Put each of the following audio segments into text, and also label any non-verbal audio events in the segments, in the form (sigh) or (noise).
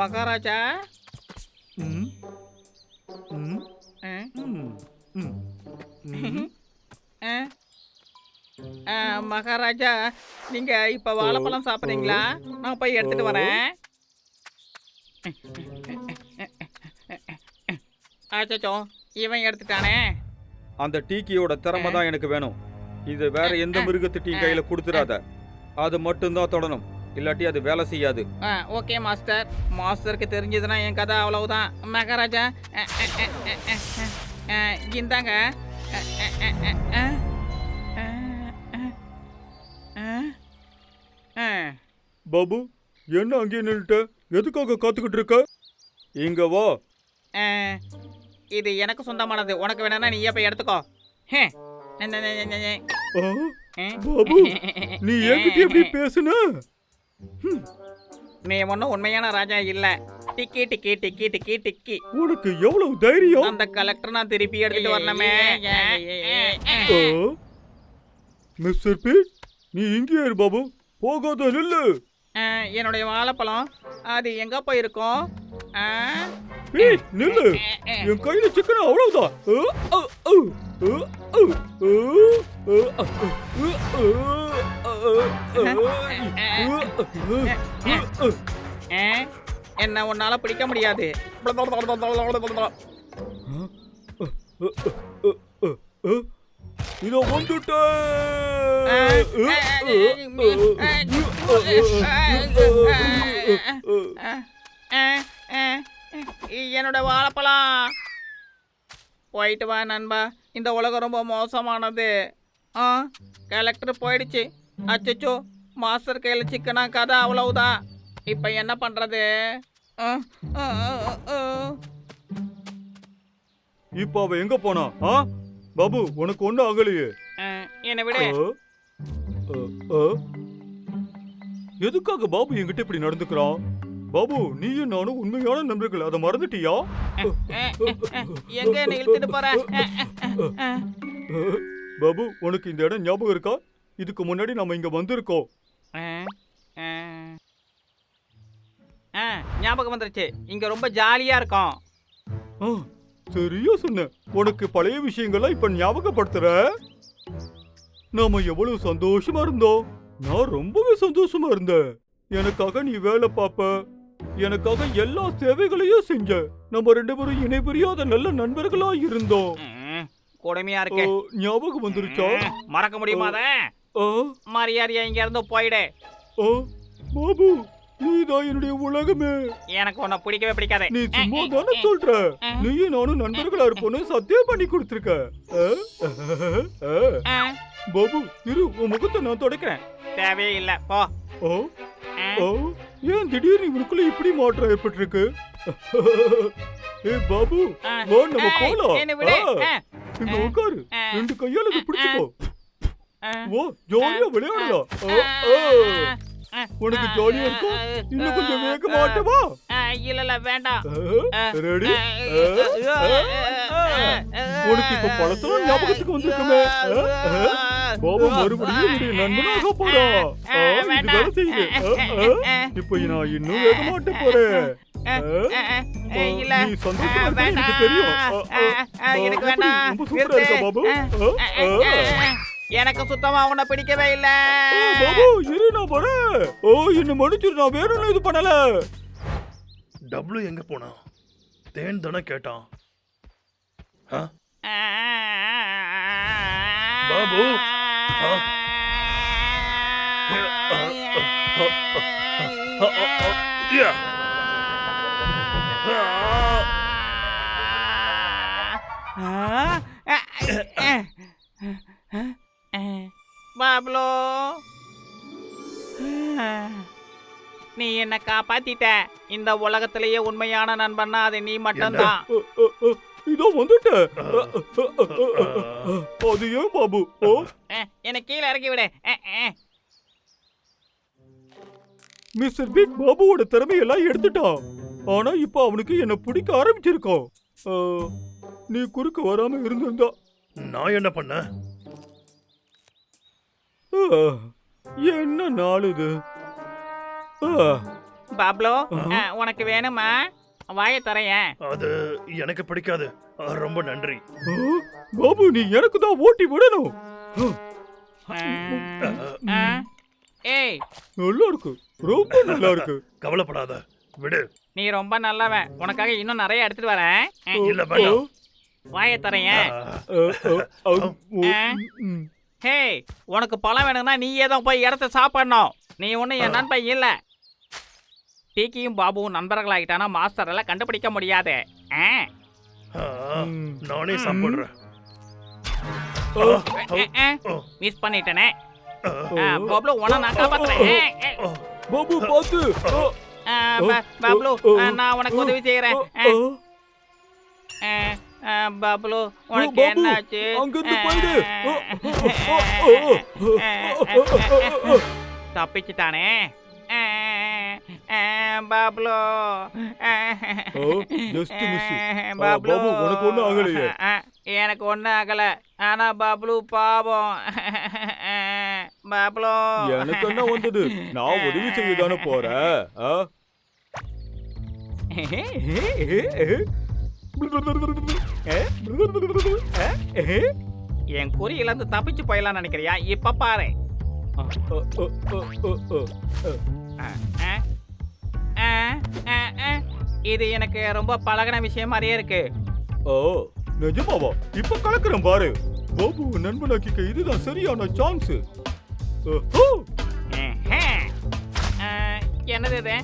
மகாராஜா? மகாராஜா நீங்க இப்ப வாழைப்பழம் சாப்பிடுறீங்களா? நான் போய் எடுத்துட்டு வரேன். அச்சோ இவன் எடுத்துட்டானே. அந்த டீக்கியோட திறமை தான் எனக்கு வேணும். இது வேற எந்த மிருகத்து டீ கையில கொடுத்துடாத. அது மட்டும்தான் தொடணும் இல்லாட்டி அது வேலை செய்யாது ஓகே மாஸ்டர் மாஸ்டருக்கு தெரிஞ்சதுன்னா என் கதை அவ்வளவுதான் மகாராஜா இந்தாங்க பாபு என்ன அங்கேயே நின்றுட்ட எதுக்காக காத்துக்கிட்டு இருக்க இங்க வா இது எனக்கு சொந்தமானது உனக்கு வேணும்னா நீயே போய் எடுத்துக்கோ ஹே பாபு நீ (laughs) என்கிட்ட எப்படி பேசுன? நீ ஒன்றும் உண்மையான ராஜா இல்ல. டிக்கி டிக்கி டிக்கி டிக்கி டிக்கி. உனக்கு எவ்வளவு தைரியம்? அந்த கலெக்டர் நான் திருப்பி எடுத்துட்டு வரணுமே? மிஸ்டர் பீட் நீ இங்கே இரு பாபு. போகாத நில்லு. என்னுடைய வாழைப்பழம் அது எங்க போயிருக்கோம்? Hey, Lulu. என் கையில சிக்கன் அவ்வளவுதான் என்ன உன்னால பிடிக்க முடியாது இதோ வந்துட்டு என்னோட வாழைப்பழம். போயிட்டு வா நண்பா. இந்த உலகம் ரொம்ப மோசமானது. ஆ கலெக்டர் போயிடுச்சு. அச்சச்சோ மாஸ்டர் கையில சிக்கனா கதை அவ்வளவுதான். இப்போ என்ன அஹ். இப்ப அவ எங்க போனா? ஆ? பாபு உனக்கு ஒண்ணு ஆகலையே. என்னை விடு? எதுக்காக பாபு என்கிட்ட இப்படி நடந்துக்கிறான்? பாபு நீயும் நானும் உண்மையான நண்பர்கள். அதை மறந்துட்டியா? எங்க என்னை இழுத்துட்டு போற. பாபு உனக்கு இந்த இடம் ஞாபகம் இருக்கா? இதுக்கு முன்னாடி நம்ம இங்க வந்திருக்கோம். ஞாபகம் வந்துருச்சு. இங்க ரொம்ப ஜாலியா இருக்கும். சரியா சொன்ன. உனக்கு பழைய விஷயங்கள்லாம் இப்ப ஞாபகப்படுத்துற? நாம எவ்வளவு சந்தோஷமா இருந்தோம். நான் ரொம்பவே சந்தோஷமா இருந்தேன். எனக்காக நீ வேலை பாப்ப எனக்காக எல்லா சேவைகளையும் செஞ்ச. நம்ம ரெண்டு பேரும் இணை பிரியாத நல்ல நண்பர்களா இருந்தோம். கொடுமையா ஆ, இருக்கு ஞாபகம் வந்துருச்சா? மறக்க முடியுமா அத? ஆ, மரியாதையா இங்க இருந்து போயிடு. ஆ, பாபு நீதான் என்னுடைய உலகமே. எனக்கு உன்னை பிடிக்கவே பிடிக்காது. நீ சும்மா தானே சொல்ற? நீயும் நானும் நண்பர்களா இருப்போம்னு சத்தியம் பண்ணி கொடுத்துருக்க. ஆ? ஆ. அஹ், பாபு இரு உன் முகத்தை நான் துடைக்கிறேன். தேவையே இல்ல போ ஓ ஓ ஏன் திடீர்னு இவனுக்குள்ள இப்படி மாற்றம் ஏற்பட்டிருக்கு? ஏ பாபு வா நம்ம போலாம். இங்க உட்காரு ரெண்டு கையால இதை பிடிச்சுக்கோ. வா ஜாலியா விளையாடலாம். உனக்கு ஜாலியா இருக்கும்? இன்னும் கொஞ்சம் அஹ், இல்ல இல்ல வேண்டாம். ரெடி. உனக்கு இப்ப பழத்தெல்லாம் ஞாபகத்துக்கு வந்திருக்குமே. கோபம் மறுபடியும் நண்பனாக போறோம் இது வேலை செய்யுது இப்போ நான் இன்னும் வேக மாட்ட போறேன் எனக்கு சுத்தமா உன்னை பிடிக்கவே இல்ல பாபு இரு நான் போறேன் ஓ இன்னும் மன்னிச்சிரு நான் வேணும்னு இது பண்ணல டபுள்யூ எங்க போனா தேன் தானே கேட்டான் பாப்லோ. நீ என்ன காப்பாத்திட்ட. இந்த உலகத்திலேயே உண்மையான நண்பன்னா அது நீ மட்டும்தான். இதோ வந்துட்டேன். அது ஏன் பாபு? என்னை கீழே இறக்கி விடு. மிஸ்டர் பிக் பாபுவோட திறமையெல்லாம் எடுத்துட்டான் ஆனா இப்ப அவனுக்கு என்ன பிடிக்க ஆரம்பிச்சிருக்கான். நீ குறுக்க வராம இருந்திருந்தா. நான் என்ன பண்ண? என்ன நாள் இது? பாப்லோ உனக்கு வேணுமா? வாயை தரையன் அது எனக்கு பிடிக்காது. ரொம்ப நன்றி. பாபு நீ எனக்கு தான் ஓட்டி விடணும். ஏய். நல்லா இருக்கு ரொம்ப நல்லா இருக்கு கவலைப்படாத. விடு. நீ ரொம்ப நல்லவன். உனக்காக இன்னும் நிறைய எடுத்துட்டு வரேன். இல்ல வேண்டாம். வாயை. ம், ஹே உனக்கு பழம் வேணும்னா நீ ஏதோ போய் இடத்த சாப்பிடணும். நீ ஒன்றும் என் நண்பன் இல்லை. டீக்கியும் பாபுவும் நண்பர்களாகிட்டானா மாஸ்டர் எல்லாம் கண்டுபிடிக்க முடியாது நானே சாப்பிடுறேன் மிஸ் பண்ணிட்டேனே பாப்லோ உன நான் காப்பாத்துறேன் பாபு பாத்து பாப்லோ நான் உனக்கு உதவி செய்யறேன் பாப்லோ உனக்கு என்னாச்சு அங்கிருந்து தப்பிச்சுட்டானே பாப்லு உனக்கு ஆகலையே. எனக்கு ஒன்றும் ஆகல ஆனா பாப்லு பாவம் பாப்லு எனக்கு என்ன வந்தது நான் உதவி செய்ய தானே போறேன்? என் குறியிலிருந்து தப்பிச்சு போயிடலாம் நினைக்கிறியா இப்ப பாரு. இது எனக்கு ரொம்ப பழகின விஷயம் மாதிரியே இருக்கு ஓ நிஜமாவா இப்ப கலக்குறேன் பாரு பாபு நண்பனாக்கிக்க இதுதான் சரியான சான்ஸ் என்னது இது.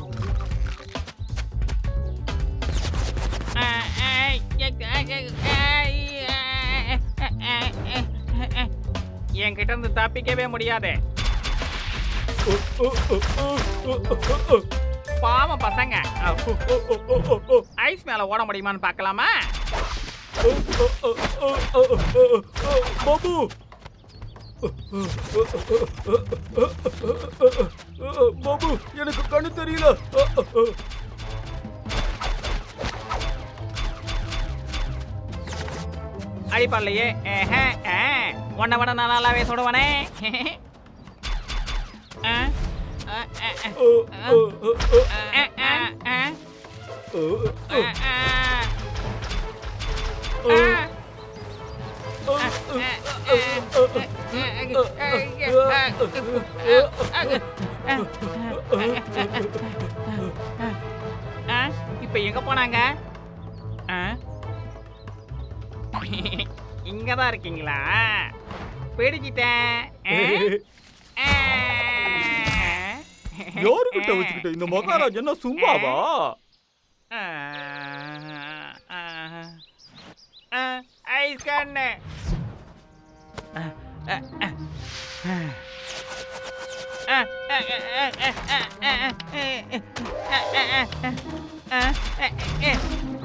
என்கிட்ட இருந்து தப்பிக்கவே முடியாது பாவம் பசங்க ஐஸ் மேல ஓட முடியுமான்னு பார்க்கலாமா பாபு பாபு எனக்கு கண்ணு தெரியல அடிப்படலையே உன்னை விட நான் நல்லாவே சுடுவனே இப்ப எங்க போனாங்க? இங்கதான் இருக்கீங்களா? பிடிச்சிட்டேன் யாருகிட்ட வச்சுக்கிட்ட இந்த மகாராஜ் என்ன சும்மாவா ஐஸ் கண்ணு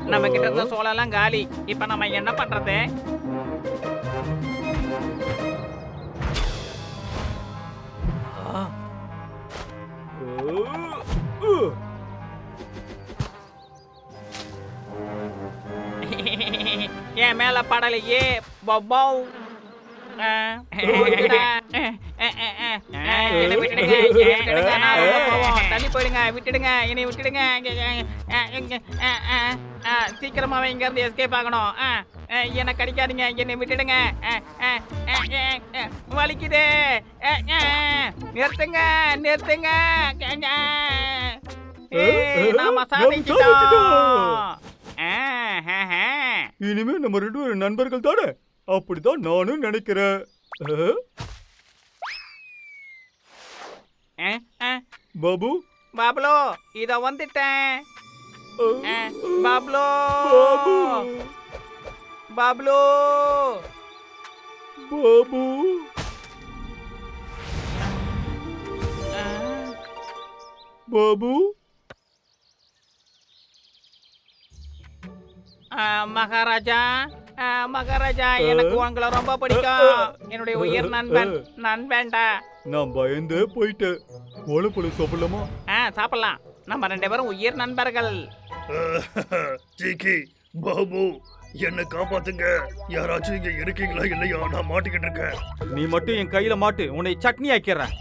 நம்ம கிட்ட இருந்த சோளம் காலி இப்ப நம்ம என்ன பண்றது என் மேல படலையே பொபோ தள்ளி போயிடுங்க விட்டுடுங்க என்னை விட்டுடுங்க சீக்கிரமாவே இங்க இருந்து எஸ்கேப் ஆகணும் என்ன கடிக்காதீங்க என்னை விட்டுடுங்க வலிக்குது நிறுத்துங்க நிறுத்துங்க நான் மசாஜ் இனிமே நம்ம ரெண்டு பேரும் நண்பர்கள் தானே? அப்படிதான் நானும் நினைக்கிறேன். பாபு? பாப்லோ இத வந்துட்டேன். பாப்லோ. பாப்லோ. பாபு? பாபு? மகாராஜா மகாராஜா எனக்கு உங்களை ரொம்ப பிடிக்கும். என்னுடைய உயிர் நண்பன் நண்பன்டா நான் பயந்தே போயிட்டேன். வாழைப்பழம் சாப்பிடலாமா? ஆ சாப்பிடலாம். நம்ம ரெண்டு பேரும் உயிர் நண்பர்கள். ஜிகி பாபு என்ன காப்பாத்துங்க. யாராச்சும் இங்க இருக்கீங்களா இல்லையா? நான் மாட்டிக்கிட்டு இருக்கேன். நீ மட்டும் என் கையில மாட்டு. உன்னை சட்னி ஆக்கிறேன்